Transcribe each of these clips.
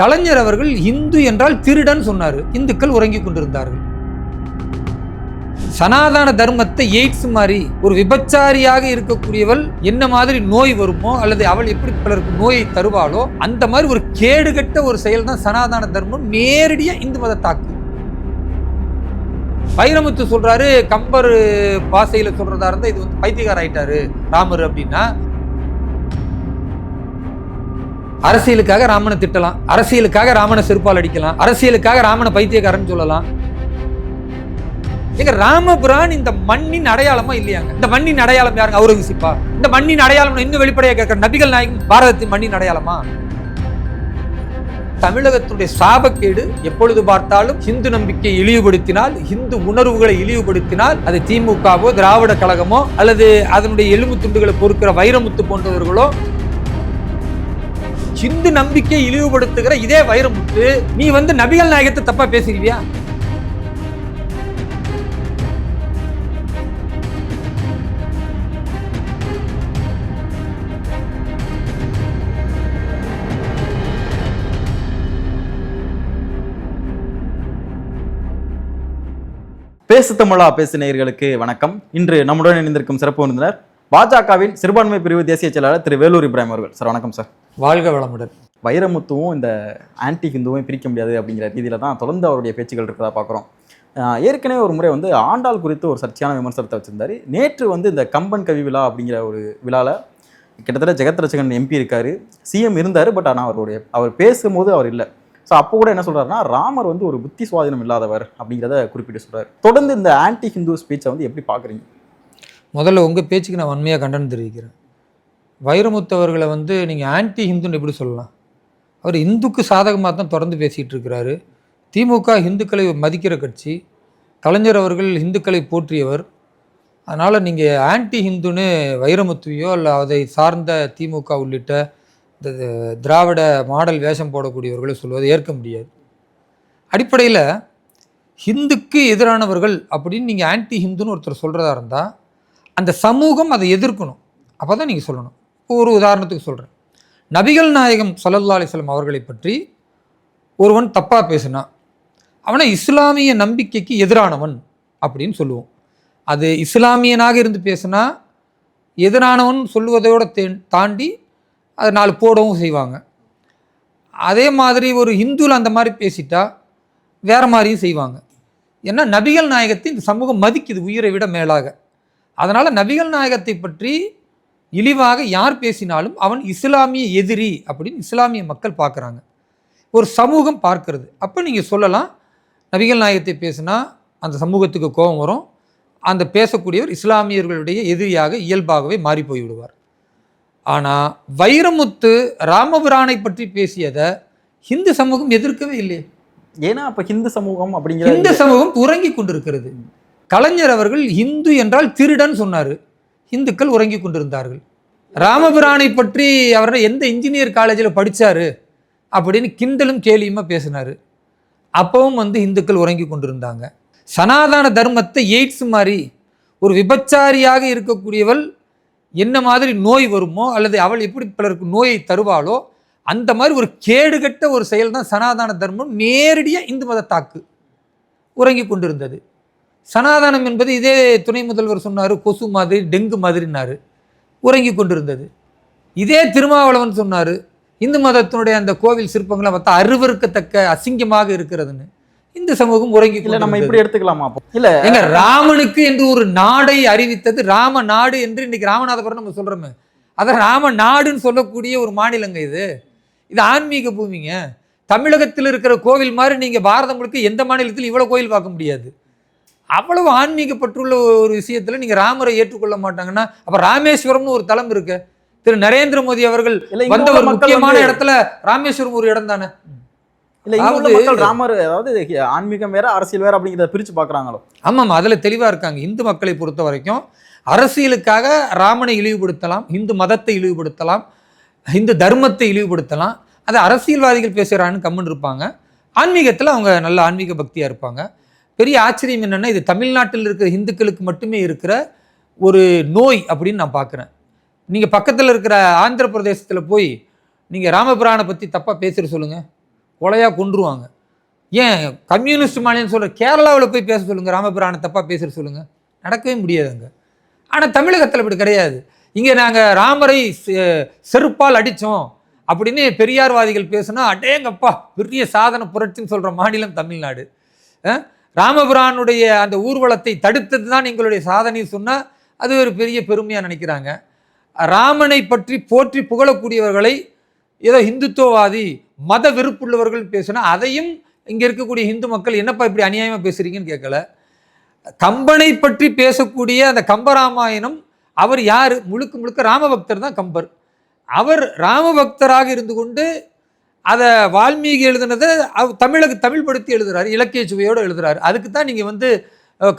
கலைஞர் அவர்கள் இந்து என்றால் திருடன் சொன்னார். இந்துக்கள் உறங்கிக் கொண்டிருந்தார்கள். சனாதன தர்மத்தை எய்ட்ஸ் மாதிரி ஒரு விபச்சாரியாக இருக்கக்கூடியவள் என்ன மாதிரி நோய் வருமோ அல்லது அவள் எப்படி பலருக்கு நோயை தருவாளோ அந்த மாதிரி ஒரு கேடுகட்ட ஒரு செயல் தான் சனாதன தர்மம் நேரடியாக இந்து மத தாக்கு வைரமுத்து சொல்றாரு கம்பர் பாசையில் சொல்றதா இருந்தால் இது வந்து பைத்தியக்கார ஆயிட்டாரு ராமர் அப்படின்னா அரசியலுக்காக ராமனை திட்டலாம் அரசியலுக்காக ராமனை செருப்பால் அடிக்கலாம் அரசியலுக்காக ராமனை பைத்தியக்காரன் சொல்லலாம். எங்க ராமபுரான் இந்த மண்ணின் அடையாளமா இல்லையாங்க? இந்த மண்ணின் அடையாளம் யாருங்க? அவுரங்கசீப்பா? இந்த மண்ணின் அடையாளம் இன்னும் வெளிப்படையா கேட்கிற நபிகள் நாயகம் பாரதத்தின் மண்ணின் அடையாளமா? தமிழகத்துடைய சாபக்கேடு எப்பொழுது பார்த்தாலும் இந்து நம்பிக்கை இழிவுபடுத்தினால் இந்து உணர்வுகளை இழிவுபடுத்தினால் அது திமுகவோ திராவிட கழகமோ அல்லது அதனுடைய எலும்பு துண்டுகளை பொறுக்கிற வைரமுத்து போன்றவர்களோ இந்து நம்பிக்கை இழிவுபடுத்துகிற இதே வைரமுத்து நீ வந்து நபிகள் நாயகத்தை தப்பா பேசுறியா பேசு தமிழா பேசு நேயர்களுக்கு வணக்கம். இன்று நம்முடன் இணைந்திருக்கும் சிறப்பு விருந்தினர் பாஜகவின் சிறுபான்மை பிரிவு தேசிய செயலாளர் திரு வேலூர் இப்ராஹிம் அவர்கள். சார் வணக்கம் சார். வாழ்க வளமுடன். வைரமுத்துவும் இந்த ஆன்டி ஹிந்துவும் பிரிக்க முடியாது அப்படிங்கிற ரீதியில தான் தொடர்ந்து அவருடைய பேச்சுகள் இருக்கிறதா பார்க்குறோம். ஏற்கனவே ஒரு முறை வந்து ஆண்டாள் குறித்து ஒரு சர்ச்சையான விமர்சனத்தை வச்சிருந்தாரு. நேற்று வந்து இந்த கம்பன் கவி விழா அப்படிங்கிற ஒரு விழாவில் கிட்டத்தட்ட ஜெகத் ரச்சகன் எம்பி இருக்காரு. சிஎம் இருந்தார் பட் ஆனால் அவருடைய அவர் பேசும்போது அவர் இல்லை. ஸோ அப்போ கூட என்ன சொல்றாருன்னா ராமர் வந்து ஒரு புத்தி சுவாதீனம் இல்லாதவர் அப்படிங்கிறத குறிப்பிட்டு சொல்றாரு. தொடர்ந்து இந்த ஆன்டி ஹிந்து ஸ்பீச்சை வந்து எப்படி பார்க்குறீங்க? முதல்ல உங்கள் பேச்சுக்கு நான் வன்மையாக கண்டனம் தெரிவிக்கிறேன். வைரமுத்து அவர்களை வந்து நீங்கள் ஆன்டி ஹிந்துன்னு எப்படி சொல்லலாம்? அவர் இந்துக்கு சாதகமாக தான் தொடர்ந்து பேசிகிட்டு இருக்கிறாரு. திமுக இந்துக்களை மதிக்கிற கட்சி கலைஞர் அவர்கள் இந்துக்களை போற்றியவர். அதனால் நீங்கள் ஆன்டி ஹிந்துன்னு வைரமுத்துவையோ இல்லை அதை சார்ந்த திமுக உள்ளிட்ட இந்த திராவிட மாடல் வேஷம் போடக்கூடியவர்களை சொல்வதை ஏற்க முடியாது. அடிப்படையில் ஹிந்துக்கு எதிரானவர்கள் அப்படின்னு நீங்கள் ஆன்டி ஹிந்துன்னு ஒருத்தர் சொல்கிறதா இருந்தால் அந்த சமூகம் அதை எதிர்க்கணும். அப்போ தான் நீங்கள் சொல்லணும். இப்போ ஒரு உதாரணத்துக்கு சொல்கிறேன் நபிகள் நாயகம் சல்லல்லா அலைஹி அவர்களை பற்றி ஒருவன் தப்பாக பேசுனா அவனை இஸ்லாமிய நம்பிக்கைக்கு எதிரானவன் அப்படின்னு சொல்லுவோம். அது இஸ்லாமியனாக இருந்து பேசுனா எதிரானவன் சொல்லுவதோட தே- தாண்டி அதை நாலு போடவும் செய்வாங்க. அதே மாதிரி ஒரு இந்துவில் அந்த மாதிரி பேசிட்டா வேறு மாதிரியும் செய்வாங்க. ஏன்னா நபிகள் நாயகத்தை இந்த சமூகம் மதிக்குது உயிரை விட மேலாக. அதனால் நபிகள் நாயகத்தை பற்றி இழிவாக யார் பேசினாலும் அவன் இஸ்லாமிய எதிரி அப்படின்னு இஸ்லாமிய மக்கள் பார்க்குறாங்க. ஒரு சமூகம் பார்க்கிறது. அப்போ நீங்கள் சொல்லலாம் நபிகள் நாயகத்தை பேசினா அந்த சமூகத்துக்கு கோபம் வரும். அந்த பேசக்கூடியவர் இஸ்லாமியர்களுடைய எதிரியாக இயல்பாகவே மாறி போய்விடுவார். ஆனால் வைரமுத்து ராமபுரானை பற்றி பேசியதை இந்து சமூகம் எதிர்க்கவே இல்லையே. ஏன்னா அப்ப ஹிந்து சமூகம் அப்படிங்கிற இந்த சமூகம் உறங்கிக் கொண்டிருக்கிறது. கலைஞர் அவர்கள் இந்து என்றால் திருடன் சொன்னார். இந்துக்கள் உறங்கி கொண்டிருந்தார்கள். ராமபிரானை பற்றி அவர் எந்த இன்ஜினியர் காலேஜில் படித்தார் அப்படின்னு கிண்டலும் கேலியுமா பேசினார். அப்பவும் வந்து இந்துக்கள் உறங்கி கொண்டிருந்தாங்க. சனாதன தர்மத்தை எய்ட்ஸ் மாதிரி ஒரு விபச்சாரியாக இருக்கக்கூடியவள் என்ன மாதிரி நோய் வருமோ அல்லது அவள் எப்படி பலருக்கு நோயை தருவாளோ அந்த மாதிரி ஒரு கேடுகட்ட ஒரு செயல் தான் சனாதன தர்மம் நேரடியாக இந்து மத தாக்கு உறங்கி கொண்டிருந்தது. சனாதனம் என்பது இதே துணை முதல்வர் சொன்னார் கொசு மாதிரி டெங்கு மாதிரினாரு உறங்கிக் கொண்டிருந்தது. இதே திருமாவளவன் சொன்னார் இந்து மதத்தினுடைய அந்த கோவில் சிற்பங்களை பார்த்தா அருவருக்கத்தக்க அசிங்கமாக இருக்கிறதுன்னு. இந்த சமூகம் உறங்கி இல்ல நம்ம. இப்படி எடுத்துக்கலாமா அப்போ? இல்ல எங்க ராமனுக்கு என்று ஒரு நாடை அறிவித்தது ராம நாடு என்று இன்னைக்கு ராமநாதபுரம் நம்ம சொல்றோமே. அத ராம நாடுன்னு சொல்லக்கூடிய ஒரு மாநிலங்க இது. இது ஆன்மீக பூமிங்க. தமிழகத்தில் இருக்கிற கோவில் மாதிரி நீங்க பாரதம் முழுக்க எந்த மாநிலத்திலும் இவ்வளவு கோயில் பார்க்க முடியாது. அவ்வளவு ஆன்மீகப்பற்றுள்ள ஒரு விஷயத்துல நீங்க ராமரை ஏற்றுக்கொள்ள மாட்டாங்கன்னா அப்ப ராமேஸ்வரம்னு ஒரு தலம் இருக்கு. திரு நரேந்திர மோடி அவர்கள் வந்த ஒரு முக்கியமான இடத்துல ராமேஸ்வரம் ஒரு இடம் தானே? இல்ல இங்க மக்கள் ராமர் அதாவது ஆன்மீகம் வேற அரசியல் வேற அப்படிங்கிறத பிரிச்சு பாக்குறாங்களோ ஆமாம் அதில் தெளிவாக இருக்காங்க. இந்து மக்களை பொறுத்த வரைக்கும் அரசியலுக்காக ராமனை இழிவுபடுத்தலாம் இந்து மதத்தை இழிவுபடுத்தலாம் இந்து தர்மத்தை இழிவுபடுத்தலாம். அது அரசியல்வாதிகள் பேசுகிறான்னு கம்முன்னு இருப்பாங்க. ஆன்மீகத்தில் அவங்க நல்ல ஆன்மீக பக்தியாக இருப்பாங்க. பெரிய ஆச்சரியம் என்னென்னா இது தமிழ்நாட்டில் இருக்கிற இந்துக்களுக்கு மட்டுமே இருக்கிற ஒரு நோய் அப்படின்னு நான் பார்க்குறேன். நீங்கள் பக்கத்தில் இருக்கிற ஆந்திர பிரதேசத்தில் போய் நீங்கள் ராமபுரானை பற்றி தப்பாக பேசுகிற சொல்லுங்கள் கொலையாக கொன்றுவாங்க. ஏன் கம்யூனிஸ்ட் மாநிலம் சொல்கிற கேரளாவில் போய் பேச சொல்லுங்கள் ராமபிரான தப்பாக பேசுகிற சொல்லுங்கள் நடக்கவே முடியாதுங்க ஆனால் தமிழகத்தில் இப்படி கிடையாது. இங்கே நாங்கள் ராமரை செ- செருப்பால் அடித்தோம் அப்படின்னு பெரியார்வாதிகள் பேசுனா அடேங்கப்பா பெரிய சாதன புரட்சின்னு சொல்கிற மாநிலம் தமிழ்நாடு. ராமபிரானுடைய அந்த ஊர்வலத்தை தடுத்தது தான் எங்களுடைய சாதனை சொன்னால் அது ஒரு பெரிய பெருமையாக நினைக்கிறாங்க. ராமனை பற்றி போற்றி புகழக்கூடியவர்களை ஏதோ இந்துத்துவவாதி மத வெறுப்புள்ளவர்கள் பேசினா அதையும் இங்கே இருக்கக்கூடிய இந்து மக்கள் என்னப்பா இப்படி அநியாயமாக பேசுகிறீங்கன்னு கேட்கல. கம்பனை பற்றி பேசக்கூடிய அந்த கம்பராமாயணம் அவர் யார்? முழுக்க முழுக்க ராமபக்தர் தான் கம்பர். அவர் ராமபக்தராக இருந்து கொண்டு அதை வால்மீகி எழுதுனதை தமிழுக்கு தமிழ் படுத்தி எழுதுறாரு இலக்கிய சுவையோடு எழுதுறாரு. அதுக்கு தான் நீங்கள் வந்து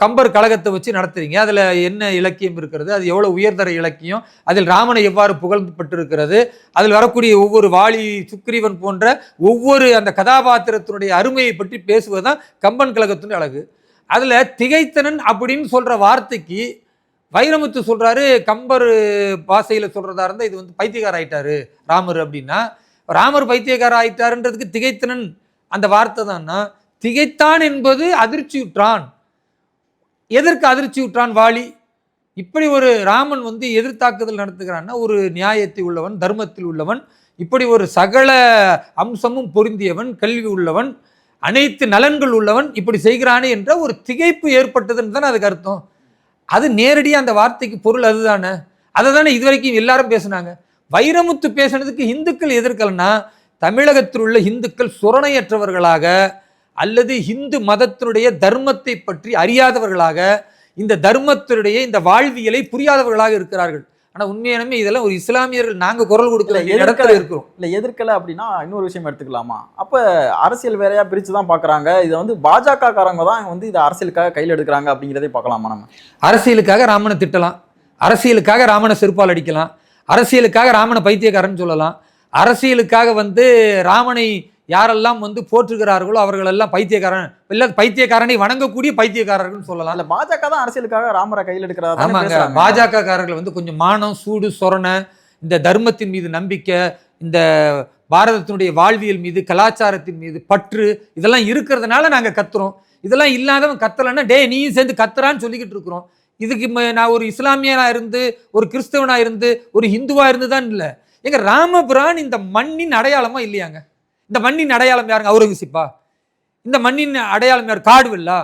கம்பர் கழகத்தை வச்சு நடத்துறீங்க. அதில் என்ன இலக்கியம் இருக்கிறது அது எவ்வளோ உயர்தர இலக்கியம் அதில் ராமனை எவ்வாறு புகழ்பட்டிருக்கிறது அதில் வரக்கூடிய ஒவ்வொரு வாலி சுக்ரீவன் போன்ற ஒவ்வொரு அந்த கதாபாத்திரத்தினுடைய அருமையை பற்றி பேசுவது தான் கம்பன் கழகத்தினுடைய அழகு. அதில் திகைத்தனன் அப்படின்னு சொல்கிற வார்த்தைக்கு வைரமுத்து சொல்கிறாரு கம்பர் பாசையில் சொல்கிறதா இருந்தால் இது வந்து பைத்தியக்கார ஆயிட்டாரு ராமர் அப்படின்னா ராமர் பைத்தியக்கார ஆயிட்டாருன்றதுக்கு திகைத்தனன் அந்த வார்த்தை தான்னா திகைத்தான் என்பது அதிர்ச்சியுற்றான். எதற்கு அதிர்ச்சியுற்றான் வாலி? இப்படி ஒரு ராமன் வந்து எதிர்த்தாக்குதல் நடத்துகிறான்னா ஒரு நியாயத்தை உள்ளவன் தர்மத்தில் உள்ளவன் இப்படி ஒரு சகல அம்சமும் பொருந்தியவன் கல்வி உள்ளவன் அனைத்து நலன்கள் உள்ளவன் இப்படி செய்கிறானே என்ற ஒரு திகைப்பு ஏற்பட்டதுன்னு தானே அதுக்கு அர்த்தம். அது நேரடியாக அந்த வார்த்தைக்கு பொருள் அதுதானே. அதை தானே இதுவரைக்கும் எல்லாரும் பேசுனாங்க. வைரமுத்து பேசுனதுக்கு இந்துக்கள் எதிர்க்கலன்னா தமிழகத்தில் உள்ள இந்துக்கள் சுரணையற்றவர்களாக அல்லது இந்து மதத்தினுடைய தர்மத்தை பற்றி அறியாதவர்களாக இந்த தர்மத்தினுடைய இந்த வாழ்வியலை புரியாதவர்களாக இருக்கிறார்கள். ஆனா உண்மையானமே இதெல்லாம் ஒரு இஸ்லாமியர்கள் நாங்க குரல் கொடுக்கல இடத்துல இருக்கிறோம். இல்ல எதிர்க்கல அப்படின்னா இன்னொரு விஷயம் எடுத்துக்கலாமா? அப்ப அரசியல் வேறையா பிரிச்சு தான் பாக்குறாங்க. இதை வந்து பாஜக காரங்க தான் வந்து இதை அரசியலுக்காக கையில் எடுக்கிறாங்க அப்படிங்கிறதே பார்க்கலாமா நம்ம? அரசியலுக்காக ராமனை திட்டலாம். அரசியலுக்காக ராமனை செருப்பால் அடிக்கலாம். அரசியலுக்காக ராமனை பைத்தியக்காரன் சொல்லலாம். அரசியலுக்காக வந்து ராமனை யாரெல்லாம் வந்து போற்றுகிறார்களோ அவர்களெல்லாம் பைத்தியக்காரன் இல்ல பைத்தியக்காரனை வணங்கக்கூடிய பைத்தியக்காரர்கள் சொல்லலாம். இல்ல பாஜக தான் அரசியலுக்காக ராமரை கையில் ஆமாங்க. பேசுறாங்க. பாஜக காரர்கள் வந்து கொஞ்சம் மானம் சூடு சொரணை இந்த தர்மத்தின் மீது நம்பிக்கை இந்த பாரதத்தினுடைய வாழ்வியல் மீது கலாச்சாரத்தின் மீது பற்று இதெல்லாம் இருக்கிறதுனால நாங்க கத்துறோம். இதெல்லாம் இல்லாதவன் கத்தலைன்னா டேய் நீயும் சேர்ந்து கத்துறான்னு சொல்லிக்கிட்டு இருக்கிறோம். இதுக்கு நான் ஒரு இஸ்லாமியனா இருந்து ஒரு கிறிஸ்தவனா இருந்து ஒரு ஹிந்துவா இருந்து தான் இல்லை. எங்க ராமபுரான் இந்த மண்ணின் அடையாளமா இல்லையாங்க? இந்த மண்ணின் அடையாளம் யாருங்க? அவுரங்கசீப்பா? இந்த மண்ணின் அடையாளம் யார்? காடுவில்லா?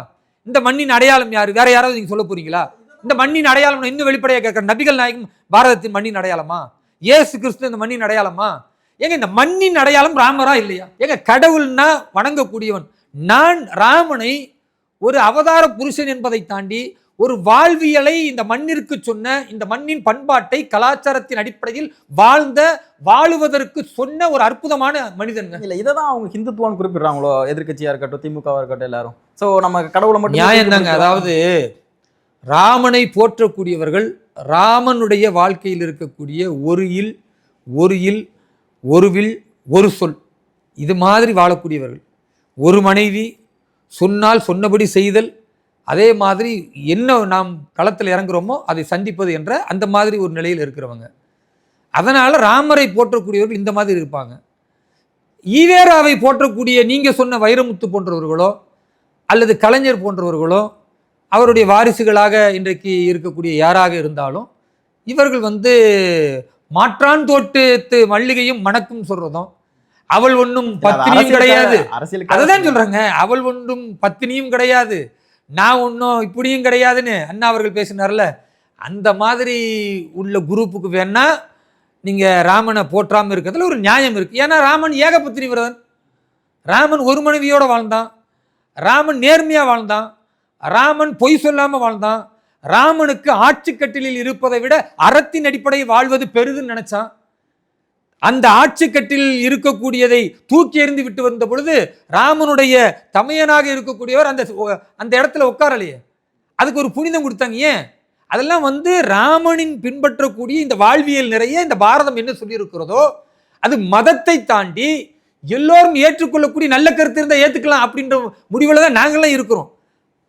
இந்த மண்ணின் அடையாளம் யார்? வேற யாராவது நீங்க சொல்ல போறீங்களா? இந்த மண்ணின் அடையாளம் இன்னும் வெளிப்படையாக கேட்குற நபிகள் நாயகம் பாரதத்தின் மண்ணின் அடையாளமா? ஏசு கிறிஸ்து இந்த மண்ணின் அடையாளமா? ஏங்க இந்த மண்ணின் அடையாளம் ராமரா இல்லையா? ஏங்க கடவுள்னா வணங்கக்கூடியவன். நான் ராமனை ஒரு அவதார புருஷன் என்பதை தாண்டி ஒரு வாழ்வியலை இந்த மண்ணிற்கு சொன்ன இந்த மண்ணின் பண்பாட்டை கலாச்சாரத்தின் அடிப்படையில் வாழ்ந்த வாழுவதற்கு சொன்ன ஒரு அற்புதமான மனிதன். இல்ல இதை தான் அவங்க ஹிந்துத்துவம் குறிப்பிடுறாங்களோ? எதிர்க்கட்சியா இருக்கட்டும் திமுகவா இருக்கட்டும் எல்லாரும். சோ நம்ம கடவுளை மட்டும் நியாயம் தாங்க. அதாவது ராமனை போற்றக்கூடியவர்கள் ராமனுடைய வாழ்க்கையில் இருக்கக்கூடிய ஒரு இல் ஒரு இல் ஒரு வில் ஒரு சொல் இது மாதிரி வாழக்கூடியவர்கள். ஒரு மனைவி சொன்னால் சொன்னபடி செய்தல் அதே மாதிரி என்ன நாம் களத்தில் இறங்குறோமோ அதை சந்திப்பது என்ற அந்த மாதிரி ஒரு நிலையில் இருக்கிறவங்க. அதனால் ராமரை போற்றக்கூடியவர்கள் இந்த மாதிரி இருப்பாங்க. ஈவேராவை போற்றக்கூடிய நீங்கள் சொன்ன வைரமுத்து போன்றவர்களோ அல்லது கலைஞர் போன்றவர்களோ அவருடைய வாரிசுகளாக இன்றைக்கு இருக்கக்கூடிய யாராக இருந்தாலும் இவர்கள் வந்து மாற்றான் தோட்டத்து மல்லிகையும் மணக்கும் சொல்றதும் அவள் ஒன்றும் பத்தினியும் கிடையாது. அதுதான் சொல்றாங்க. அவள் ஒன்றும் பத்தினியும் கிடையாது. நான் ஒன்றும் இப்படியும் கிடையாதுன்னு அண்ணா அவர்கள் பேசினார்ல அந்த மாதிரி உள்ள குரூப்புக்கு வேணா நீங்கள் ராமனை போற்றாமல் இருக்கிறதுல ஒரு நியாயம் இருக்குது ஏன்னா ராமன் ஏகபத்திரி விரதன் ராமன் ஒரு மனைவியோடு வாழ்ந்தான். ராமன் நேர்மையாக வாழ்ந்தான். ராமன் பொய் சொல்லாமல் வாழ்ந்தான். ராமனுக்கு ஆட்சி கட்டிலில் இருப்பதை விட அறத்தின் அடிப்படையில் வாழ்வது பெருதுன்னு நினச்சான். அந்த ஆட்சிக்கட்டில் இருக்கக்கூடியதை தூக்கி எறிந்து விட்டு வந்த பொழுது ராமனுடைய தமையனாக இருக்கக்கூடியவர் அந்த அந்த இடத்துல உட்காரலையே. அதுக்கு ஒரு புனிதம் கொடுத்தாங்க. ஏன்? அதெல்லாம் வந்து ராமனின் பின்பற்றக்கூடிய இந்த வாழ்வியல் நிறைய இந்த பாரதம் என்ன சொல்லியிருக்கிறதோ அது மதத்தை தாண்டி எல்லோரும் ஏற்றுக்கொள்ளக்கூடிய நல்ல கருத்து இருந்தால் ஏற்றுக்கலாம் அப்படின்ற முடிவில் தான் நாங்களாம் இருக்கிறோம்.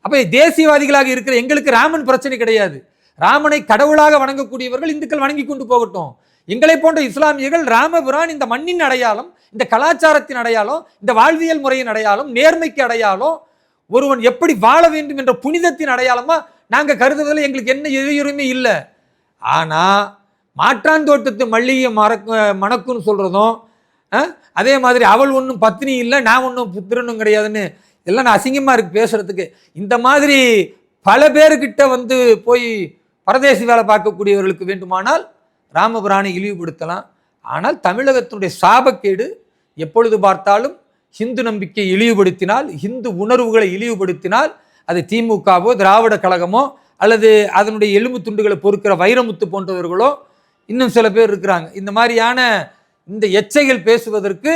அப்போ தேசியவாதிகளாக இருக்கிற எங்களுக்கு ராமன் பிரச்சனை கிடையாது. ராமனை கடவுளாக வணங்கக்கூடியவர்கள் இந்துக்கள் வணங்கி கொண்டு போகட்டும். எங்களை போன்ற இஸ்லாமியர்கள் ராமபுரான் இந்த மண்ணின் அடையாளம் இந்த கலாச்சாரத்தின் அடையாளம் இந்த வாழ்வியல் முறையின் அடையாளம் நேர்மைக்கு அடையாளம் ஒருவன் எப்படி வாழ வேண்டும் என்ற புனிதத்தின் அடையாளமா நாங்கள் கருதுவதில் எங்களுக்கு என்ன எதிரியுமே இல்லை. ஆனா மாற்றாந்தோட்டத்து மல்லிகை மறக்க மணக்குன்னு சொல்கிறதும் அதே மாதிரி அவள் ஒன்றும் பத்னி இல்லை நான் ஒன்றும் புத்திரனும் கிடையாதுன்னு இதெல்லாம் நான் அசிங்கமாக இருக்கு பேசுகிறதுக்கு இந்த மாதிரி பல பேருக்கிட்ட வந்து போய் பரதேசி வேலை பார்க்கக்கூடியவர்களுக்கு வேண்டுமானால் ராமபுரானை இழிவுபடுத்தலாம். ஆனால் தமிழகத்தினுடைய சாபக்கேடு எப்பொழுது பார்த்தாலும் ஹிந்து நம்பிக்கை இழிவுபடுத்தினால் ஹிந்து உணர்வுகளை இழிவுபடுத்தினால் அது திமுகவோ திராவிட கழகமோ அல்லது அதனுடைய எலும்பு துண்டுகளை பொறுக்கிற வைரமுத்து போன்றவர்களோ இன்னும் சில பேர் இருக்கிறாங்க. இந்த மாதிரியான இந்த எச்சைகள் பேசுவதற்கு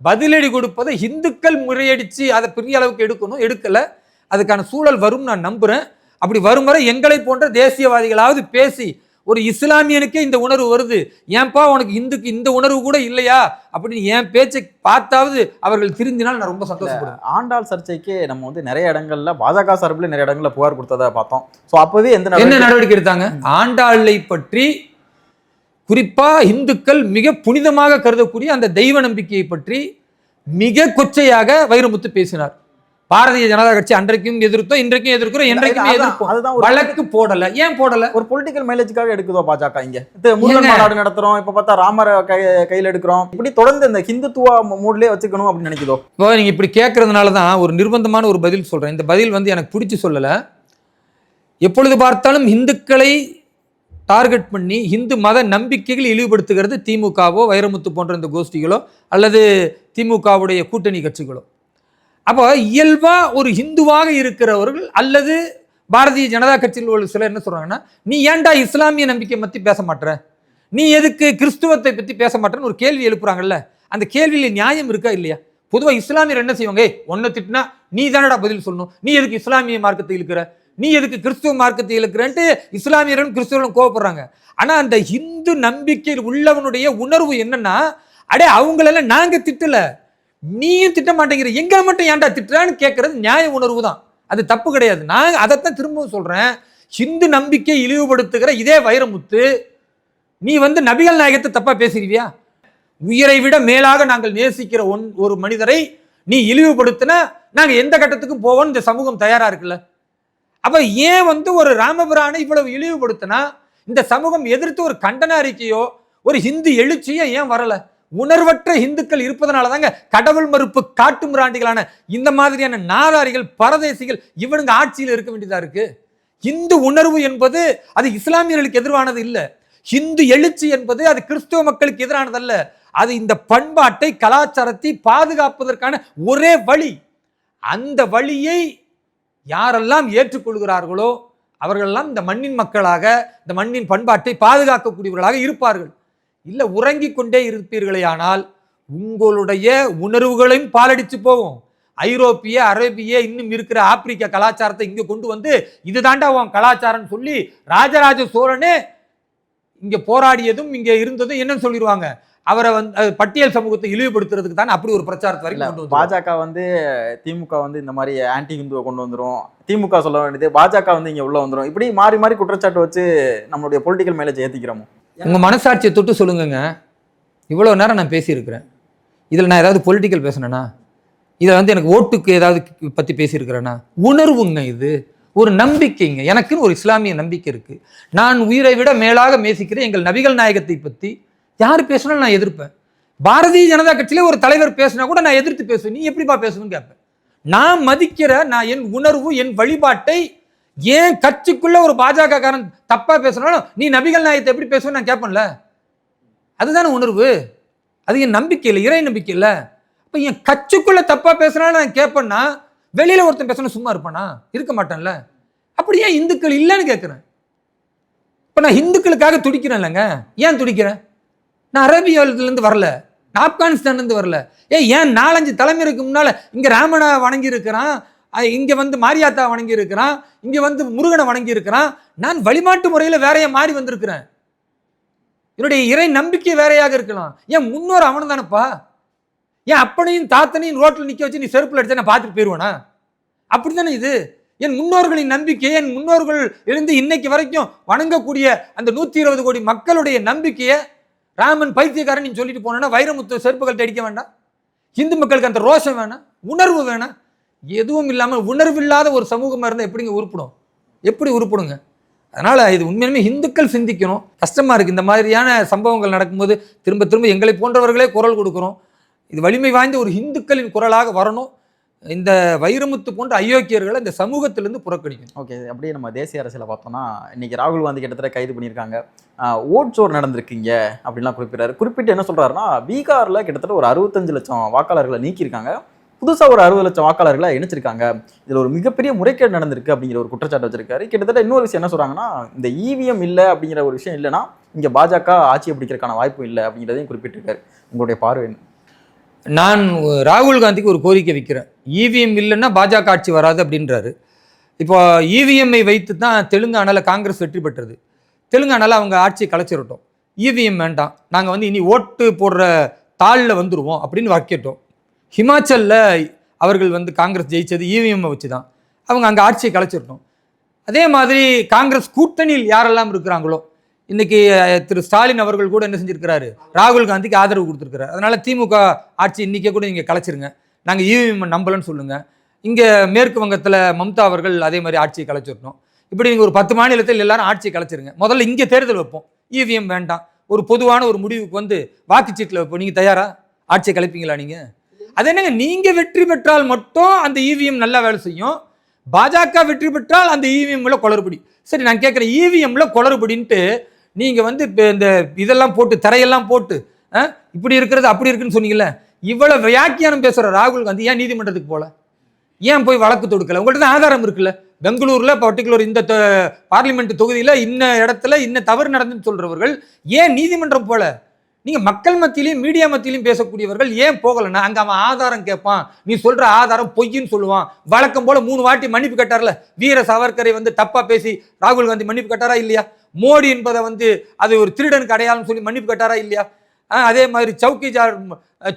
பதிலடி கொடுப்பதை இந்துக்கள் முறையடித்து அதை பெரிய அளவுக்கு எடுக்கணும் எடுக்கலை. அதுக்கான சூழல் வரும் நான் நம்புகிறேன் அப்படி வரும் வரை எங்களை போன்ற தேசியவாதிகளாவது பேசி ஒரு இஸ்லாமியனுக்கே இந்த உணர்வு வருது. ஏன்பா உனக்கு இந்துக்கு இந்த உணர்வு கூட இல்லையா? அப்படின்னு என் பேச்சை பார்த்தாவது அவர்கள் திருந்தினால் நான் ரொம்ப சந்தோஷப்படுவேன். ஆண்டாள் சர்ச்சைக்கு நம்ம வந்து நிறைய இடங்கள்ல பாஜக சார்பில் நிறைய இடங்கள்ல புகார் கொடுத்ததை பார்த்தோம். ஸோ அப்போவே எந்த என்ன நடவடிக்கை- எடுத்தாங்க? ஆண்டாளை பற்றி குறிப்பா இந்துக்கள் மிக புனிதமாக கருதக்கூடிய அந்த தெய்வ நம்பிக்கையை பற்றி மிக கொச்சையாக வைரமுத்து பேசினார். பாரதிய ஜனதா கட்சி அன்றைக்கும் எதிர்த்தோம் இன்றைக்கும் எதிர்க்கிறோம் என்றைக்குமே எதிர்ப்போம். வழக்கு போடல. ஏன் போடல? ஒரு பொலிட்டிக்கல் மைலேஜுக்காக எடுக்குதோ பாஜக இங்க. முருகன்? மாநாடு நடத்துறோம் இப்ப பார்த்தா ராமரை கையில் எடுக்கிறோம். இப்படி தொடர்ந்து இந்த ஹிந்துத்துவ மூட்லயே வச்சுக்கணும் அப்படின்னு நினைக்குதோ? இப்போ நீங்க இப்படி கேட்கறதுனால தான் ஒரு நிர்பந்தமான ஒரு பதில் சொல்றேன். இந்த பதில் வந்து எனக்கு பிடிச்சி சொல்லல. எப்பொழுது பார்த்தாலும் இந்துக்களை டார்கெட் பண்ணி இந்து மத நம்பிக்கைகள் இழிவுபடுத்துகிறது திமுகவோ வைரமுத்து போன்ற இந்த கோஷ்டிகளோ அல்லது திமுகவுடைய கூட்டணி கட்சிகளோ. அப்போ இயல்பாக ஒரு ஹிந்துவாக இருக்கிறவர்கள் அல்லது பாரதிய ஜனதா கட்சியில் உள்ள சிலர் என்ன சொல்கிறாங்கன்னா நீ ஏன்டா இஸ்லாமிய நம்பிக்கை பற்றி பேச மாட்டேற நீ எதுக்கு கிறிஸ்துவத்தை பற்றி பேச மாட்டேன்னு ஒரு கேள்வி எழுப்புறாங்கல்ல? அந்த கேள்வியில் நியாயம் இருக்கா இல்லையா? பொதுவாக இஸ்லாமியர் என்ன செய்வாங்க ஒன்றை திட்டினா நீ தானடா பதில் சொல்லணும்? நீ எதுக்கு இஸ்லாமிய மார்க்கத்தை இழுக்கிற? நீ எதுக்கு கிறிஸ்துவ மார்க்கத்தை இழுக்கிறன்ட்டு இஸ்லாமியரும் கிறிஸ்துவரும் கோவப்படுறாங்க. ஆனால் அந்த இந்து நம்பிக்கையில் உள்ளவனுடைய உணர்வு என்னன்னா அடே அவங்களெல்லாம் நாங்கள் திட்டலை. நீயும் திட்ட மாட்டேங்கிற எங்களை மட்டும் ஏன்டா திட்டுறான்னு கேட்கறது நியாய உணர்வு தான் அது தப்பு கிடையாது. நான் அதைத்தான் திரும்பவும் சொல்கிறேன் ஹிந்து நம்பிக்கை இழிவுபடுத்துகிற இதே வைரமுத்து நீ வந்து நபிகள் நாயகத்தை தப்பாக பேசுறிவியா? உயிரை விட மேலாக நாங்கள் நேசிக்கிற ஒன் ஒரு மனிதரை நீ இழிவுபடுத்தினா நாங்கள் எந்த கட்டத்துக்கும் போவோம் இந்த சமூகம் தயாராக இருக்குல்ல? அப்போ ஏன் வந்து ஒரு ராமபுரானை இவ்வளவு இழிவுபடுத்தினா இந்த சமூகம் எதிர்த்து ஒரு கண்டன அறிக்கையோ ஒரு ஹிந்து எழுச்சியோ ஏன் வரலை? உணர்வற்ற இந்துக்கள் இருப்பதனால தாங்க கடவுள் மறுப்பு காட்டு முராண்டிகளான இந்த மாதிரியான நாதாரிகள் பரதேசிகள் இவனுங்க ஆட்சியில் இருக்க வேண்டியதா இருக்கு? இந்து உணர்வு என்பது அது இஸ்லாமியர்களுக்கு எதிரானது இல்லை. ஹிந்து எழுச்சி என்பது அது கிறிஸ்துவ மக்களுக்கு எதிரானதல்ல. அது இந்த பண்பாட்டை கலாச்சாரத்தை பாதுகாப்பதற்கான ஒரே வழி. அந்த வழியை யாரெல்லாம் ஏற்றுக்கொள்கிறார்களோ அவர்களெல்லாம் இந்த மண்ணின் மக்களாக இந்த மண்ணின் பண்பாட்டை பாதுகாக்கக்கூடியவர்களாக இருப்பார்கள். இல்லை உறங்கிக் கொண்டே இருப்பீர்களேயானால் உங்களுடைய உணர்வுகளையும் பாலடிச்சு போகும். ஐரோப்பிய அரேபிய இன்னும் இருக்கிற ஆப்பிரிக்க கலாச்சாரத்தை இங்க கொண்டு வந்து இதுதாண்டா உன் கலாச்சாரம்னு சொல்லி ராஜராஜ சோழனே இங்க போராடியதும் இங்க இருந்ததும் என்னன்னு சொல்லிடுவாங்க. அவரை வந்து பட்டியல் சமூகத்தை இழிவுபடுத்துறதுக்கு தான் அப்படி ஒரு பிரச்சாரத்தை வரைக்கும் பாஜக வந்து திமுக வந்து இந்த மாதிரி ஆன்டி ஹிந்துவை கொண்டு வந்துரும். திமுக சொல்ல வேண்டியது பாஜக வந்து இங்க உள்ள வந்துரும். இப்படி மாறி மாறி குற்றச்சாட்டு வச்சு நம்மளுடைய பொலிட்டிக்கல் மைலேஜ் ஏத்திக்கிறோமோ? உங்கள் மனசாட்சியை தொட்டு சொல்லுங்கங்க. இவ்வளோ நேரம் நான் பேசியிருக்கிறேன். இதில் நான் ஏதாவது பொலிட்டிக்கல் பேசினேனா? இதை வந்து எனக்கு ஓட்டுக்கு ஏதாவது பற்றி பேசியிருக்கிறேன்னா உணர்வுங்க இது. ஒரு நம்பிக்கைங்க. எனக்குன்னு ஒரு இஸ்லாமிய நம்பிக்கை இருக்குது நான் உயிரை விட மேலாக நேசிக்கிறேன் எங்கள் நபிகள் நாயகத்தை பற்றி யார் பேசினாலும் நான் எதிர்ப்பேன். பாரதிய ஜனதா கட்சியிலே ஒரு தலைவர் பேசினா கூட நான் எதிர்த்து பேசுவேன். நீ எப்படிப்பா பேசணும்னு கேட்பேன். நான் மதிக்கிற நான் என் உணர்வு என் வழிபாட்டை ஏன் கட்சிக்குள்ள ஒரு பாஜக காரன் தப்பா பேசினாலும் நீ நபிகள் நாயகத்தை எப்படி பேசுவேன்னு நான் கேட்பேன்ல அதுதானே உணர்வு. அது என் நம்பிக்கை இல்லை இறை நம்பிக்கை இல்லை. இப்போ என் கட்சிக்குள்ள தப்பா பேசுனாலும் நான் கேட்பேன்னா வெளியில ஒருத்தன் பேசணும் சும்மா இருப்பானா? இருக்க மாட்டேன்ல. அப்படி ஏன் இந்துக்கள் இல்லைன்னு கேட்குறேன் இப்போ நான் இந்துக்களுக்காக துடிக்கிறேன் இல்லைங்க. ஏன் துடிக்கிறேன்? நான் அரேபியாவிலேருந்து வரல. நான் ஆப்கானிஸ்தான்லேருந்து வரல. ஏ ஏன் நாலஞ்சு தலைமுறைக்கு முன்னால் இங்கே ராமனா வணங்கி இருக்கிறான் இங்கே வந்து மாரியாத்தா வணங்கி இருக்கிறான் இங்கே வந்து முருகனை வணங்கி இருக்கிறான் நான் வழிபாட்டு முறையில் வேறைய மாறி வந்திருக்கிறேன். என்னுடைய இறை நம்பிக்கை வேறையாக இருக்கலாம். ஏன் முன்னோர் அவனு தானப்பா ஏன் அப்பனையும் தாத்தனையும் ரோட்டில் நிற்க வச்சு நீ செருப்பில் அடிச்சா நான் பார்த்துட்டு போயிடுவேனா அப்படி தானே இது? என் முன்னோர்களின் நம்பிக்கை என் முன்னோர்கள் இருந்து இன்னைக்கு வரைக்கும் வணங்கக்கூடிய அந்த நூற்றி இருபது கோடி மக்களுடைய நம்பிக்கையை ராமன் பைத்தியக்காரன் நீ சொல்லிட்டு போனேன்னா வைரமுத்து செருப்புகள் அடிக்க வேண்டாம். இந்து மக்களுக்கு அந்த ரோஷம் வேணாம் உணர்வு வேணாம். எதுவும் இல்லாமல் உணர்வில்லாத ஒரு சமூகமாக இருந்தால் எப்படிங்க உருப்படும்? எப்படி உருப்படுங்க? அதனால் இது உண்மையுமே இந்துக்கள் சிந்திக்கணும். கஷ்டமாக இருக்குது இந்த மாதிரியான சம்பவங்கள் நடக்கும்போது திரும்ப திரும்ப எங்களை போன்றவர்களே குரல் கொடுக்குறோம். இது வலிமை வாய்ந்த ஒரு இந்துக்களின் குரலாக வரணும். இந்த வைரமுத்து போன்ற அயோக்கியர்களை இந்த சமூகத்திலிருந்து புறக்கணிக்கணும். ஓகே. அப்படியே நம்ம தேசிய அரசியலை பார்த்தோம்னா இன்னைக்கு ராகுல் காந்தி கிட்டத்தட்ட கைது பண்ணியிருக்காங்க. ஓட் சோர் நடந்திருக்கீங்க அப்படின்லாம் குறிப்பிட்டாரு குறிப்பிட்டு என்ன சொல்கிறாருன்னா பீகாரில் கிட்டத்தட்ட ஒரு அறுபத்தஞ்சு லட்சம் வாக்காளர்களை நீக்கியிருக்காங்க. புதுசாக ஒரு அறுபது லட்சம் வாக்காளர்களை இணைச்சிருக்காங்க. இதில் ஒரு மிகப்பெரிய முறைகேடு நடந்திருக்கு அப்படிங்கிற ஒரு குற்றச்சாட்டு வச்சிருக்காரு. கிட்டத்தட்ட இன்னொரு விஷயம் என்ன சொல்கிறாங்கன்னா இந்த இவிஎம் இல்லை அப்படிங்கிற ஒரு விஷயம் இல்லைன்னா இங்கே பாஜக ஆட்சியை பிடிக்கிறதுக்கான வாய்ப்பு இல்லை அப்படிங்கிறதையும் குறிப்பிட்டிருக்காரு. உங்களுடைய பார்வை நான் ராகுல் காந்திக்கு ஒரு கோரிக்கை வைக்கிறேன். இவிஎம் இல்லைன்னா பாஜக ஆட்சி வராது அப்படின்றாரு. இப்போ இவிஎம்ஐ வைத்து தான் தெலுங்கானாவில் காங்கிரஸ் வெற்றி பெற்றது. தெலுங்கானால அவங்க ஆட்சியை கலைச்சிரட்டும். இவிஎம் வேண்டாம். நாங்கள் வந்து இனி ஓட்டு போடுற தாளில் வந்துடுவோம் அப்படின்னு வைக்கட்டும். ஹிமாச்சலில் அவர்கள் வந்து காங்கிரஸ் ஜெயிச்சது இவிஎம்மை வச்சு தான் அவங்க அங்கே ஆட்சியை கலைச்சிருக்கணும். அதே மாதிரி காங்கிரஸ் கூட்டணியில் யாரெல்லாம் இருக்கிறாங்களோ இன்னைக்கு திரு ஸ்டாலின் அவர்கள் கூட என்ன செஞ்சிருக்கிறாரு? ராகுல் காந்திக்கு ஆதரவு கொடுத்துருக்காரு அதனால திமுக ஆட்சி இன்னைக்கே கூட நீங்கள் கலைச்சிருங்க. நாங்கள் இவிஎம் நம்பலன்னு சொல்லுங்கள் இங்கே மேற்கு வங்கத்தில் மம்தா அவர்கள் அதே மாதிரி ஆட்சியை கலைச்சிடணும் இப்படி நீங்கள் ஒரு பத்து மாநிலத்தில் எல்லாரும் ஆட்சியை கலைச்சிருங்க. முதல்ல இங்கே தேர்தல் வைப்போம். இவிஎம் வேண்டாம். ஒரு பொதுவான ஒரு முடிவுக்கு வந்து வாக்குச்சீட்டில் வைப்போம். நீங்கள் தயாரா? ஆட்சியை கலைப்பீங்களா நீங்கள் அது என்னங்க நீங்கள் வெற்றி பெற்றால் மட்டும் அந்த இவிஎம் நல்லா வேலை செய்யும். பாஜக வெற்றி பெற்றால் அந்த இவிஎம்ல குளறுபடி. சரி நான் கேட்குறேன் இவிஎம்ல குளறுபடின்ட்டு நீங்கள் வந்து இப்போ இந்த இதெல்லாம் போட்டு தரையெல்லாம் போட்டு ஆ, இப்படி இருக்கிறது அப்படி இருக்குன்னு சொன்னீங்கல்ல இவ்வளவு வியாக்கியானம் பேசுகிற ராகுல் காந்தி ஏன் நீதிமன்றத்துக்கு போல? ஏன் போய் வழக்கு தொடுக்கல? உங்கள்கிட்ட தான் ஆதாரம் இருக்குல்ல? பெங்களூர்ல பர்டிகுலர் இந்த பார்லிமெண்ட் தொகுதியில இன்ன இடத்துல இன்ன தவறு நடந்துன்னு சொல்றவர்கள் ஏன் நீதிமன்றம் போல? நீங்கள் மக்கள் மத்தியிலையும் மீடியா மத்தியிலையும் பேசக்கூடியவர்கள் ஏன் போகலைன்னா அங்கே அவன் ஆதாரம் கேட்பான். நீ சொல்கிற ஆதாரம் பொய்ன்னு சொல்லுவான். வழக்கம் போல் மூணு வாட்டி மன்னிப்பு கேட்டார்ல. வீர சாவர்கரை வந்து தப்பாக பேசி ராகுல் காந்தி மன்னிப்பு கேட்டாரா இல்லையா? மோடி என்பதை வந்து அது ஒரு திருடனுக்கு அடையாளம் சொல்லி மன்னிப்பு கேட்டாரா இல்லையா? அதே மாதிரி சவுக்கிஜார்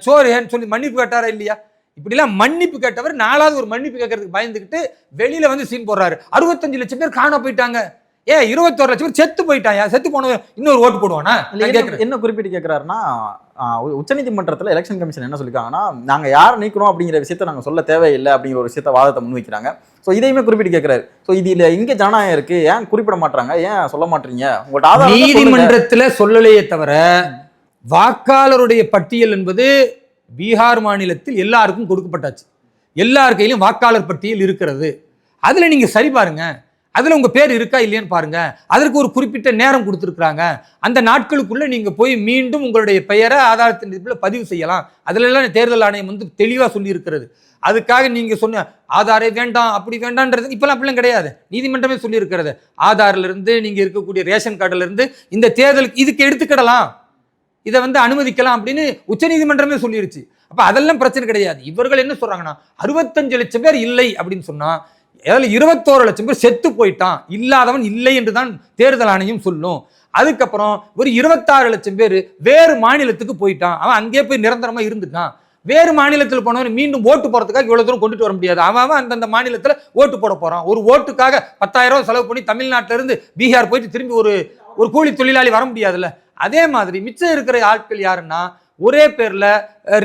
சோர்ஹேன்னு சொல்லி மன்னிப்பு கேட்டாரா இல்லையா? இப்படிலாம் மன்னிப்பு கேட்டவர் நாலாவது ஒரு மன்னிப்பு கேட்கறதுக்கு பயந்துக்கிட்டு வெளியில் வந்து சீன் போடுறாரு. அறுபத்தஞ்சு லட்சம் பேர் காண போயிட்டாங்க. ஏ இருபத்தோரு லட்சம் பேர் செத்து போயிட்டாயா செத்து போனவன் இன்னொரு ஓட்டு போடுவானா? என்ன- குறிப்பிட்டு கேட்கிறாருன்னா உச்சநீதிமன்றத்தில் எலெக்ஷன் கமிஷன் என்ன சொல்லியிருக்காங்கன்னா நாங்க யாரை நீக்கணும் அப்படிங்கிற விஷயத்த நாங்க சொல்ல தேவையில்லை அப்படிங்கிற ஒரு விஷயத்த வாதத்தை முன்வைக்கிறாங்க. ஸோ இதையுமே குறிப்பிட்டு கேட்கிறாரு ஸோ இதுல எங்க ஜனநாயகம் இருக்கு. ஏன் குறிப்பிட மாட்டாங்க ஏன் சொல்ல மாட்டீங்க உங்கள்ட்ட ஆதாரம் இருந்தா சொல்லுங்க. நீதிமன்றத்துல சொல்லலையே தவிர வாக்காளருடைய பட்டியல் என்பது பீகார் மாநிலத்தில் எல்லாருக்கும் கொடுக்கப்பட்டாச்சு. எல்லார் கையிலும் வாக்காளர் பட்டியல் இருக்கிறது. அதுல நீங்க சரி பாருங்க. அதில் உங்கள் பேர் இருக்கா இல்லையான்னு பாருங்கள் அதற்கு ஒரு குறிப்பிட்ட நேரம் கொடுத்துருக்குறாங்க. அந்த நாட்களுக்குள்ளே நீங்கள் போய் மீண்டும் உங்களுடைய பெயரை ஆதாரத்தின் இதில் பதிவு செய்யலாம். அதிலெல்லாம் தேர்தல் ஆணையம் வந்து தெளிவாக சொல்லியிருக்கிறது. அதுக்காக நீங்கள் சொன்ன ஆதாரே வேண்டாம் அப்படி வேண்டான்றது இப்போலாம் அப்படிலாம் கிடையாது. நீதிமன்றமே சொல்லியிருக்கிறது. இருக்கிறது நீங்கள் இருக்கக்கூடிய ரேஷன் கார்டுலேருந்து இந்த தேர்தலுக்கு இதுக்கு எடுத்துக்கிடலாம். இதை வந்து அனுமதிக்கலாம் அப்படின்னு உச்சநீதிமன்றமே சொல்லிருச்சு. அப்போ அதெல்லாம் பிரச்சனை கிடையாது. இவர்கள் என்ன சொல்கிறாங்கன்னா அறுபத்தஞ்சு லட்சம் பேர் இல்லை அப்படின்னு சொன்னால் அதில் இருபத்தோரு லட்சம் பேர் செத்து போயிட்டான் இல்லாதவன் இல்லை என்று தான் தேர்தல் ஆணையம் சொல்லும். அதுக்கப்புறம் ஒரு இருபத்தாறு லட்சம் பேர் வேறு மாநிலத்துக்கு போயிட்டான். அவன் அங்கேயே போய் நிரந்தரமாக இருந்துட்டான். வேறு மாநிலத்தில் போனவன் மீண்டும் ஓட்டு போகிறதுக்காக இவ்வளோ தூரம் கொண்டுட்டு வர முடியாது. அவன் அவன் அந்தந்த மாநிலத்தில் ஓட்டு போட போகிறான் ஒரு ஓட்டுக்காக பத்தாயிரம் செலவு பண்ணி தமிழ்நாட்டிலேருந்து பீகார் போயிட்டு திரும்பி ஒரு ஒரு கூலி தொழிலாளி வர முடியாதுல்ல? அதே மாதிரி மிச்சம் இருக்கிற ஆட்கள் யாருன்னா ஒரே பேரில்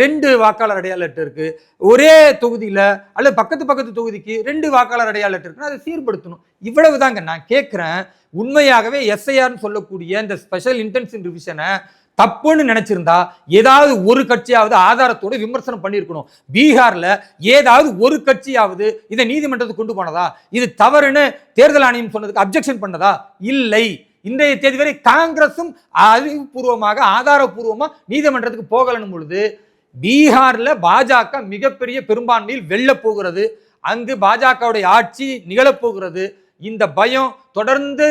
ரெண்டு வாக்காளர் அடையாள அட்டை ஒரே தொகுதியில் அல்லது பக்கத்து பக்கத்து தொகுதிக்கு ரெண்டு வாக்காளர் அடையாள அட்டை இருக்குன்னா அதை சீர்படுத்தணும். இவ்வளவு தாங்க நான் கேட்குறேன் உண்மையாகவே எஸ்ஐஆர்னு சொல்லக்கூடிய இந்த ஸ்பெஷல் இன்டென்சிவ் ரிவிஷனை தப்புன்னு நினைச்சிருந்தா ஏதாவது ஒரு கட்சியாவது ஆதாரத்தோடு விமர்சனம் பண்ணியிருக்கணும். பீகார்ல ஏதாவது ஒரு கட்சியாவது இதை நீதிமன்றத்துக்கு கொண்டு போனதா? இது தவறுன்னு தேர்தல் ஆணையம் சொன்னதுக்கு அப்ஜெக்ஷன் பண்ணதா? இல்லை. இன்றைய தேதி வரை காங்கிரசும் அறிவுபூர்வமாக ஆதாரபூர்வமாக நீதிமன்றத்துக்கு போகலனும் பொழுது பீகாரில் பாஜக மிகப்பெரிய பெரும்பான்மையில் வெல்ல போகிறது அங்கு பாஜகவுடைய ஆட்சி நிகழப்போகிறது. இந்த பயம் தொடர்ந்து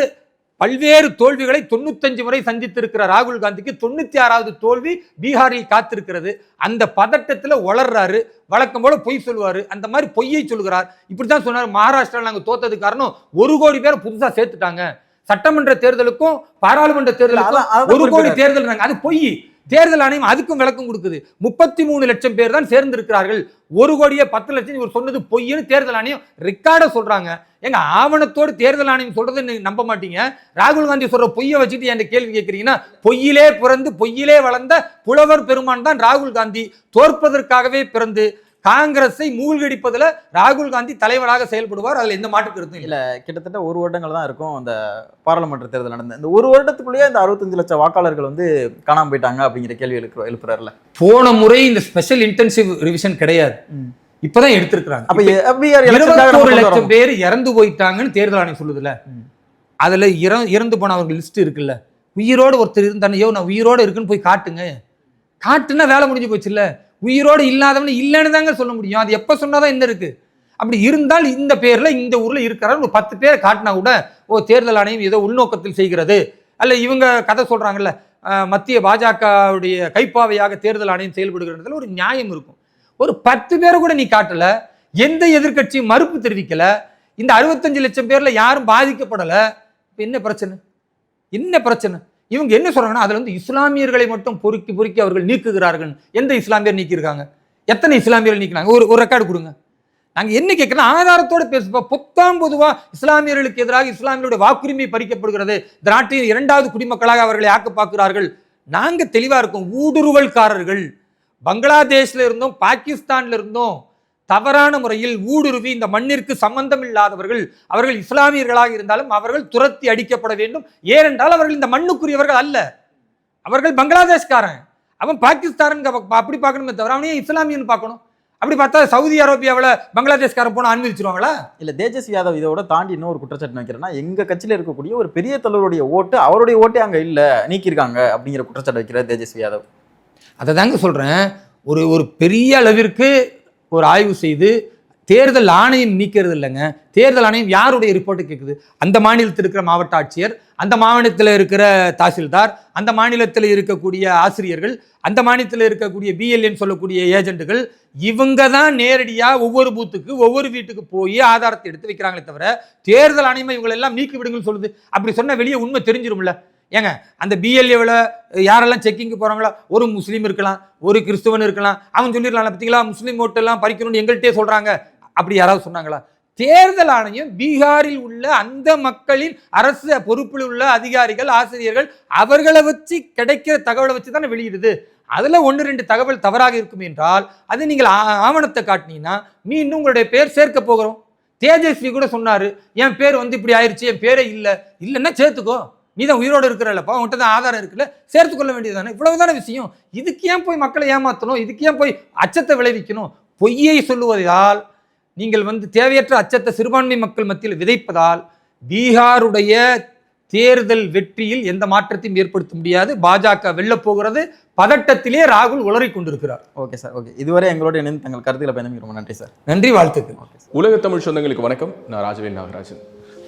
பல்வேறு தோல்விகளை தொண்ணூத்தஞ்சு முறை சந்தித்திருக்கிற ராகுல் காந்திக்கு தொண்ணூற்றி ஆறாவது தோல்வி பீகாரில் காத்திருக்கிறது. அந்த பதட்டத்தில் வளர்றாரு வழக்கம் போல பொய் சொல்லுவார். அந்த மாதிரி பொய்யை சொல்கிறார் இப்படி தான் சொன்னார். மகாராஷ்டிராவில் நாங்கள் தோத்தது காரணம் ஒரு கோடி பேரை புதுசாக சேர்த்துட்டாங்க. சட்டமன்ற தேர்தலுக்கும் பாராளுமன்ற தேர்தலுக்கும் ஒரு கோடி. தேர்தல் அது பொய். தேர்தல் ஆணையம் அதுக்கும் விளக்கம் கொடுக்குது. முப்பத்தி மூணு லட்சம் பேர் தான் சேர்ந்திருக்கிறார்கள். ஒரு கோடியே பத்து லட்சம் இவர் சொன்னது பொய்ன்னு தேர்தல் ஆணையம் ரெக்கார்டை சொல்றாங்க. எங்க ஆவணத்தோடு தேர்தல் ஆணையம் சொல்றதை நம்ப மாட்டீங்க? ராகுல் காந்தி சொல்ற பொய்யை வச்சுட்டு என் கேள்வி கேட்கறீங்கன்னா பொய்யிலே பிறந்து பொய்யிலே வளர்ந்த புலவர் பெருமான் தான் ராகுல் காந்தி. தோற்பதற்காகவே பிறந்து காங்கிரஸை மூழ்கடிப்பதுல ராகுல் காந்தி தலைவராக செயல்படுவார். அதுல எந்த மாற்று கருத்தும் இல்லை. கிட்டத்தட்ட ஒரு வருடங்கள் தான் இருக்கும் அந்த பாராளுமன்ற தேர்தல் நடந்த. இந்த ஒரு வருடத்துக்குள்ளேயே இந்த அறுபத்தஞ்சு லட்சம் வாக்காளர்கள் வந்து காணாம போயிட்டாங்க அப்படிங்கிற கேள்வி எழுப்பு எழுப்புறாருல போன முறை இந்த ஸ்பெஷல் இன்டென்சிவ் ரிவிஷன் கிடையாது. இப்பதான் எடுத்திருக்கிறாங்க. அப்ப லட்சம் பேர் இறந்து போயிட்டாங்கன்னு தேர்தல் ஆணையம் சொல்லுதுல அதுல இற இறந்து போனவர்கள் லிஸ்ட் இருக்குல்ல. உயிரோடு ஒருத்தர் இருந்தானே யோ நான் உயிரோடு இருக்குன்னு போய் காட்டுங்க. காட்டுனா வேலை முடிஞ்சு போச்சுல்ல. உயிரோடு இல்லாதவன் இல்லைன்னு தாங்க சொல்ல முடியும். அது எப்போ சொன்னாதான் என்ன இருக்குது அப்படி இருந்தால் இந்த பேரில் இந்த ஊரில் இருக்கிறார். ஒரு பத்து பேரை காட்டினா கூட ஓ தேர்தல் ஆணையம் ஏதோ உள்நோக்கத்தில் செய்கிறது. அல்ல இவங்க கதை சொல்கிறாங்கல்ல மத்திய பாஜகவுடைய கைப்பாவையாக தேர்தல் ஆணையம் செயல்படுகிறதுல ஒரு நியாயம் இருக்கும். ஒரு பத்து பேரை கூட நீ காட்டலை எந்த எதிர்க்கட்சியும் மறுப்பு தெரிவிக்கலை இந்த அறுபத்தஞ்சு லட்சம் பேரில் யாரும் பாதிக்கப்படலை இப்போ என்ன பிரச்சனை? என்ன பிரச்சனை? இவங்க என்ன சொல்கிறாங்கன்னா அதில் வந்து இஸ்லாமியர்களை மட்டும் பொறுக்கி பொறுக்கி அவர்கள் நீக்குகிறார்கள். எந்த இஸ்லாமியர் நீக்கியிருக்காங்க? எத்தனை இஸ்லாமியர்கள் நீக்கினாங்க ஒரு ஒரு ரெக்கார்டு கொடுங்க. நாங்கள் என்ன கேட்கலாம் ஆதாரத்தோடு பேசுவோம். புத்தாம் பொதுவாக இஸ்லாமியர்களுக்கு எதிராக இஸ்லாமியருடைய வாக்குரிமை பறிக்கப்படுகிறது. இந்த நாட்டின் இரண்டாவது குடிமக்களாக அவர்களை ஆக்க பார்க்கிறார்கள் நாங்கள் தெளிவாக இருக்கோம். ஊடுருவல்காரர்கள். பங்களாதேஷ்ல இருந்தும் பாகிஸ்தானில் இருந்தும். தவறான முறையில் ஊடுருவி இந்த மண்ணிற்கு சம்பந்தம் இல்லாதவர்கள் அவர்கள் இஸ்லாமியர்களாக இருந்தாலும் அவர்கள் துரத்தி அடிக்கப்பட வேண்டும். ஏனென்றால் அவர்கள் இந்த மண்ணுக்குரியவர்கள் அல்ல. அவர்கள் பங்களாதேஷ்காரன். அவன் பாகிஸ்தான் அப்படி பார்க்கணுமே தவிர அவனையே இஸ்லாமியன் பார்க்கணும். அப்படி பார்த்தா சவுதி அரேபியாவில் பங்களாதேஷ்காரன் போன அனுமதிச்சிருவாங்களா இல்ல தேஜஸ்வி யாதவ் இதோட தாண்டி இன்னொரு குற்றச்சாட்டு வைக்கிறேன்னா எங்க கட்சியில இருக்கக்கூடிய ஒரு பெரிய தலைவருடைய ஓட்டு அவருடைய ஓட்டே அங்க இல்ல நீக்கியிருக்காங்க அப்படிங்கிற குற்றச்சாட்டு வைக்கிறார் தேஜஸ்வி யாதவ். அதை தாங்க சொல்கிறேன் ஒரு ஒரு பெரிய அளவிற்கு ஒரு ஆய்வு செய்து தேர்தல் ஆணையம் நீக்கிறது இல்லைங்க. தேர்தல் ஆணையம் யாருடைய ரிப்போர்ட்டு கேட்குது அந்த மாநிலத்தில் இருக்கிற மாவட்ட ஆட்சியர் அந்த மாநிலத்தில் இருக்கிற தாசில்தார் அந்த மாநிலத்தில் இருக்கக்கூடிய ஆசிரியர்கள் அந்த மாநிலத்தில் இருக்கக்கூடிய பிஎல்ஏன்னு சொல்லக்கூடிய ஏஜென்ட்டுகள் இவங்க தான் நேரடியாக ஒவ்வொரு பூத்துக்கு ஒவ்வொரு வீட்டுக்கு போய் ஆதாரத்தை எடுத்து வைக்கிறாங்களே தவிர தேர்தல் ஆணையம் இவங்களெல்லாம் நீக்கி விடுங்கன்னு சொல்லுது. அப்படி சொன்ன வெளியே உண்மை தெரிஞ்சிரும்ல. ஏங்க அந்த பிஎல்ஏவில் யாரெல்லாம் செக்கிங்க்கு போகிறாங்களோ ஒரு முஸ்லீம் இருக்கலாம் ஒரு கிறிஸ்துவன் இருக்கலாம் அவன் சொல்லிடலாம் பார்த்தீங்களா முஸ்லீம் ஓட்டெல்லாம் பறிக்கணும்னு எங்கள்கிட்டே சொல்கிறாங்க அப்படி யாராவது சொன்னாங்களா? தேர்தல் ஆணையம் பீகாரில் உள்ள அந்த மக்களின் அரசு பொறுப்பில் உள்ள அதிகாரிகள் ஆசிரியர்கள் அவர்களை வச்சு கிடைக்கிற தகவலை வச்சு தானே வெளியிடுது. அதில் ஒன்று ரெண்டு தகவல் தவறாக இருக்கும் என்றால் அது நீங்கள் ஆ- ஆவணத்தை காட்டினீங்கன்னா மீண்டும் உங்களுடைய பேர் சேர்க்க போகிறோம். தேஜஸ்வி கூட சொன்னார் என் பேர் வந்து இப்படி ஆயிடுச்சு என் பேரே இல்லை. இல்லைன்னா சேர்த்துக்கோ. நீ தான் உயிரோடு இருக்கிறல்லப்பா உன்கிட்ட தான் ஆதாரம் இருக்குல்ல சேர்த்து கொள்ள வேண்டியதுதானே? இவ்வளவுதானே விஷயம். இதுக்கு ஏன் போய் மக்களை ஏமாற்றணும் இதுக்கு ஏன் போய் அச்சத்தை விளைவிக்கணும்? பொய்யை சொல்லுவதால் நீங்கள் வந்து தேவையற்ற அச்சத்தை சிறுபான்மை மக்கள் மத்தியில் விதைப்பதால் பீகாருடைய தேர்தல் வெற்றியில் எந்த மாற்றத்தையும் ஏற்படுத்த முடியாது. பாஜக வெல்லப் போகிறது. பதட்டத்திலே ராகுல் உளறிக் கொண்டிருக்கிறார். Okay sir okay. இதுவரை எங்களோட இணைந்து தங்கள் கருத்துக்களை பயணம் ரொம்ப நன்றி சார். நன்றி வாழ்த்துக்கள். உலக தமிழ் சொந்தங்களுக்கு வணக்கம். நான் ராஜவேல் நாகராஜன்.